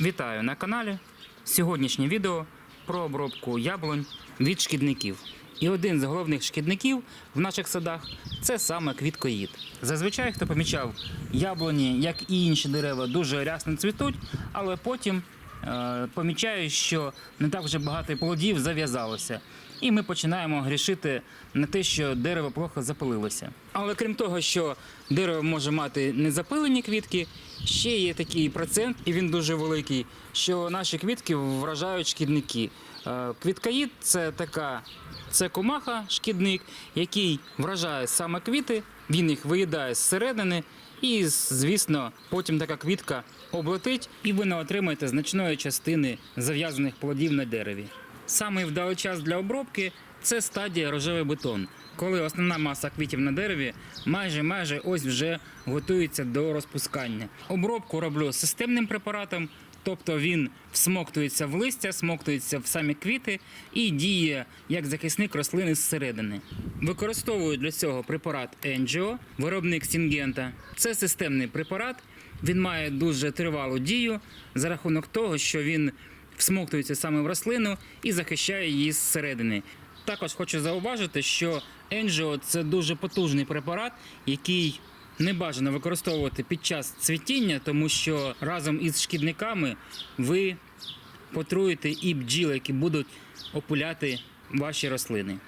Вітаю на каналі. Сьогоднішнє відео про обробку яблунь від шкідників. І один з головних шкідників в наших садах це саме квіткоїд. Зазвичай, хто помічав, яблуні, як і інші дерева, дуже рясно цвітуть, але потім е, помічаю, що не так вже багато плодів зав'язалося. І ми починаємо грішити на те, що дерево плохо запилилося. Але крім того, що дерево може мати незапилені квітки, ще є такий процент, і він дуже великий, що наші квітки вражають шкідники. Е, Квіткоїд це така це комаха, шкідник, який вражає саме квіти, він їх виїдає зсередини, і, звісно, потім така квітка облетить, і ви не отримаєте значної частини зав'язаних плодів на дереві. Самий вдалий час для обробки це стадія рожевий бетон, коли основна маса квітів на дереві майже майже ось вже готується до розпускання. Обробку роблю системним препаратом, тобто він всмоктується в листя, смоктується в самі квіти і діє як захисник рослини зсередини. Використовую для цього препарат Angio, виробник Сінгента. Це системний препарат. Він має дуже тривалу дію за рахунок того, що він всмоктується саме в рослину і захищає її зсередини. Також хочу зауважити, що Angio – це дуже потужний препарат, який не бажано використовувати під час цвітіння, тому що разом із шкідниками ви потруїте і бджіл, які будуть опуляти ваші рослини.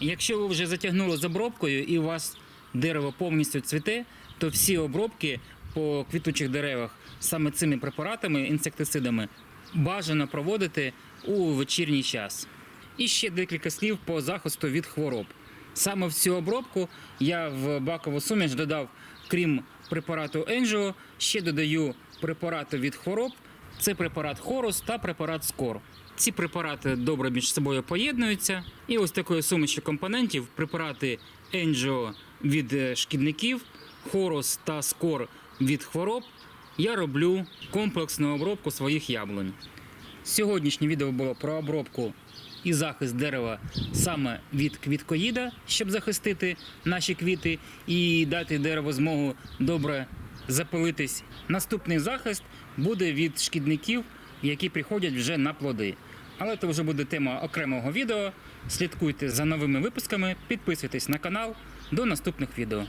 Якщо ви вже затягнули з обробкою і у вас дерево повністю цвіте, то всі обробки по квітучих деревах саме цими препаратами, інсектицидами, бажано проводити у вечірній час. І ще декілька слів по захисту від хвороб. Саме в цю обробку я в бакову суміш додав, крім препарату Енжіо, ще додаю препарати від хвороб. Це препарат Хорус та препарат Скор. Ці препарати добре між собою поєднуються. І ось такої суміші компонентів препарати Енжіо від е, шкідників, Хорус та Скор від хвороб. Я роблю комплексну обробку своїх яблунь. Сьогоднішнє відео було про обробку і захист дерева саме від квіткоїда, щоб захистити наші квіти і дати дереву змогу добре запилитись. Наступний захист буде від шкідників, які приходять вже на плоди. Але це вже буде тема окремого відео. Слідкуйте за новими випусками, підписуйтесь на канал. До наступних відео.